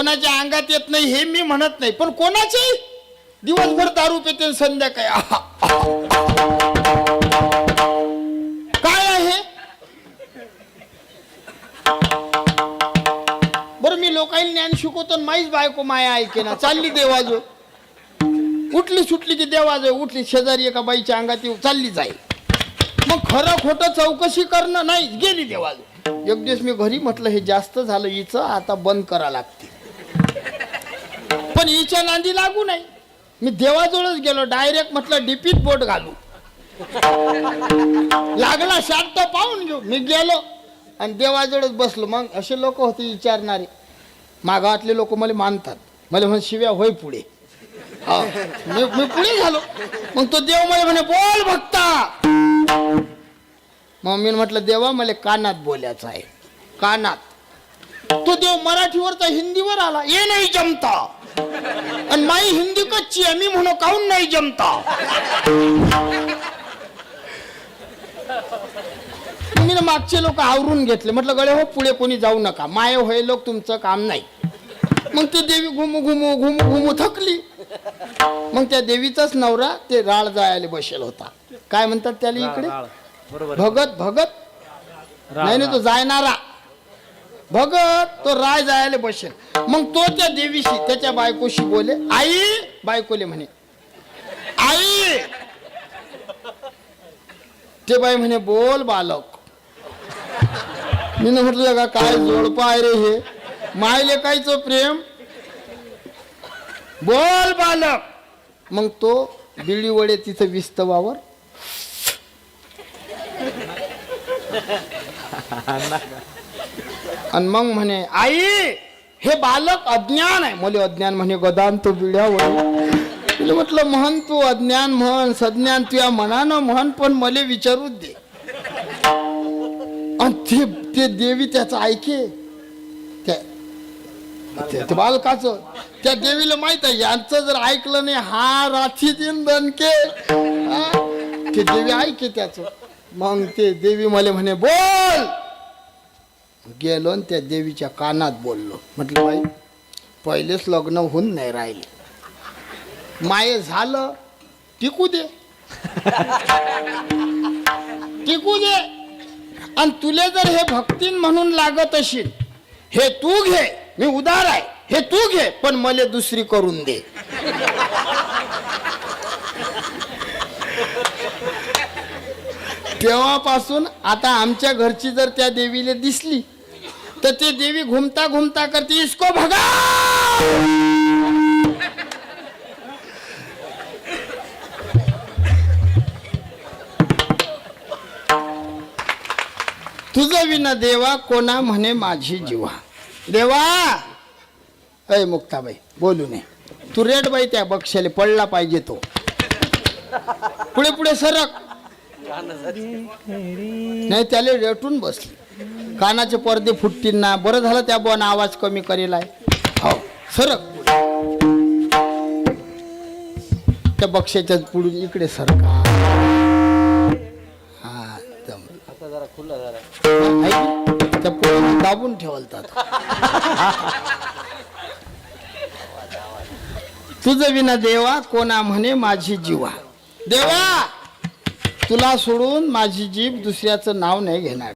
कोणाच्या अंगात येत नाही हे मी म्हणत नाही. पण कोणाचे? दिवसभर दारू पेते संध्याकाळी. आहा, आहा. काय आहे? बरं मी लोकांना ज्ञान शिकवतो आणि माहीच बायको माया ऐके ना चालली देवाजो उठली सुटली की देवाजो उठली शेजारी एका बाईच्या अंगात येऊ चालली जाईल. मग खरं खोटं चौकशी करणं नाही गेली देवाजो एक दिवस मी घरी म्हटलं हे जास्त झालं हिचं आता बंद करा लागते. हिच्या नांदी लागू नाही. मी देवाजवळच गेलो डायरेक्ट म्हटलं डीपीत बोट घालू. लागला शांत पाहून घेऊ मी गेलो आणि देवाजवळच बसलो. मग असे लोक होते विचारणारे. मागावातले लोक मला मानतात. मला म्हण शिव्या होय पुढे. मी मी पुढे झालो. मग तो देव मला म्हणे बोल भक्ता. मग मी म्हटलं देवा मला कानात बोलायचं आहे. कानात. तो देव मराठीवरचा हिंदीवर आला. ये नाही जमता. आणि माई हिंदी कच्ची आहे मी म्हणू काहून नाही जमता? मी ना मागचे लोक आवरून घेतले. म्हटलं गळे हो पुढे कोणी जाऊ नका. माय होय लोक तुमचं काम नाही. मग ती देवी घुमू घुमू घुमू घुमू थकली. मग त्या देवीचाच नवरा ते राळ जायला बसेल होता. काय म्हणतात त्याला इकडे? भगत भगत. नाही नाही तो जायनारा. भगत तो राय जायला बसेल. मग तो त्या देवीशी त्याच्या बायकोशी बोले आई बायकोले म्हणे आई. ते बाई म्हणे बोल बालक. मी म्हटलं का काय जोडपाय आहे रे हे? मायले कायच प्रेम? बोल बालक. मग तो बिळी वडे तिथं विस्तवावर आणि मग म्हणे आई हे बालक अज्ञान आहे. मला अज्ञान म्हणे गदान तो बिड्यावर तिला म्हटलं म्हण तू अज्ञान म्हण सज्ञान तुया मनानं म्हण पण मले विचारू दे. आणि ते ते देवी त्याचं ऐके. त्या ते- ते बालकाचं त्या देवीला माहीत आहे यांचं जर ऐकलं नाही हा राठी दिन दणके हा? ते देवी ऐके त्याचं. मग ते देवी मला म्हणे बोल गेलो आणि त्या देवीच्या कानात बोललो. म्हटलं बाई पहिलेच लग्न होऊन नाही राहिले. माये झालं टिकू दे. टिकू दे. आणि तुले जर हे भक्तीन म्हणून लागत असेल हे तू घे मी उदार आहे हे तू घे पण मला दुसरी करून दे. तेव्हापासून आता आमच्या घरची जर त्या देवीला दिसली तर ते देवी घुमता घुमता करते इसको भगा तुझं विना देवा कोणा म्हणे माझी जीवा. देवा! अय मुक्ताबाई बोलू नये. तू रेड बाई त्या बक्षाले पडला पाहिजे तो. पुढे पुढे सरक. नाही त्याला रेटून बसली. कानाचे पडदे फुटतील ना. बरं झालं त्या बोन आवाज कमी करेल आहे हो सरक त्या बक्षाच्या पुढून इकडे सरका हा जमलं. आता जरा खुल्ला जरा. ऐक, त्या दाबून ठेवलतात तुझं विना देवा कोणा म्हणे माझी जीवा. देवा! तुला सोडून माझी जीभ दुसऱ्याचं नाव नाही घेणार.